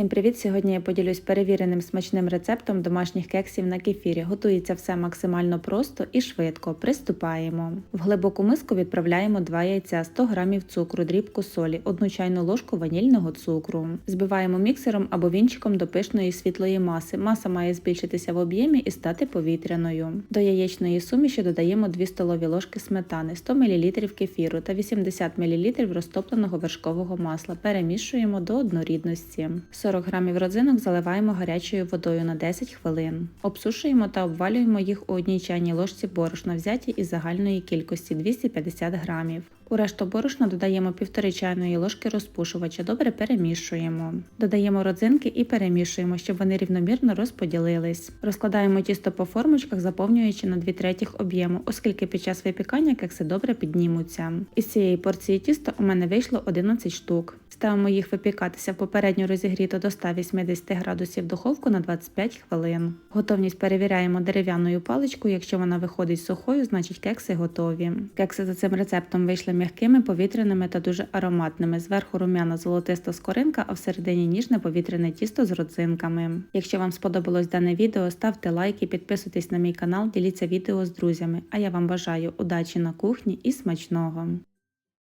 Всім привіт! Сьогодні я поділюсь перевіреним смачним рецептом домашніх кексів на кефірі. Готується все максимально просто і швидко. Приступаємо. В глибоку миску відправляємо 2 яйця, 100 г цукру, дрібку солі, 1 чайну ложку ванільного цукру. Збиваємо міксером або вінчиком до пишної світлої маси. Маса має збільшитися в об'ємі і стати повітряною. До яєчної суміші додаємо 2 столові ложки сметани, 100 мл кефіру та 80 мл розтопленого вершкового масла. Перемішуємо до однорідності. 40 г родзинок заливаємо гарячою водою на 10 хвилин. Обсушуємо та обвалюємо їх у одній чайній ложці борошна, взяті із загальної кількості 250 г. У решту борошна додаємо 1,5 чайної ложки розпушувача, добре перемішуємо. Додаємо родзинки і перемішуємо, щоб вони рівномірно розподілились. Розкладаємо тісто по формочках, заповнюючи на 2 третіх об'єму, оскільки під час випікання кекси добре піднімуться. Із цієї порції тіста у мене вийшло 11 штук. Ставимо їх випікатися в попередньо розігріту до 180 градусів духовку на 25 хвилин. Готовність перевіряємо дерев'яною паличкою. Якщо вона виходить сухою, значить кекси готові. Кекси за цим рецептом вийшли м'якими, повітряними та дуже ароматними. Зверху рум'яна золотиста скоринка, а всередині ніжне повітряне тісто з родзинками. Якщо вам сподобалось дане відео, ставте лайки, підписуйтесь на мій канал, діліться відео з друзями. А я вам бажаю удачі на кухні і смачного!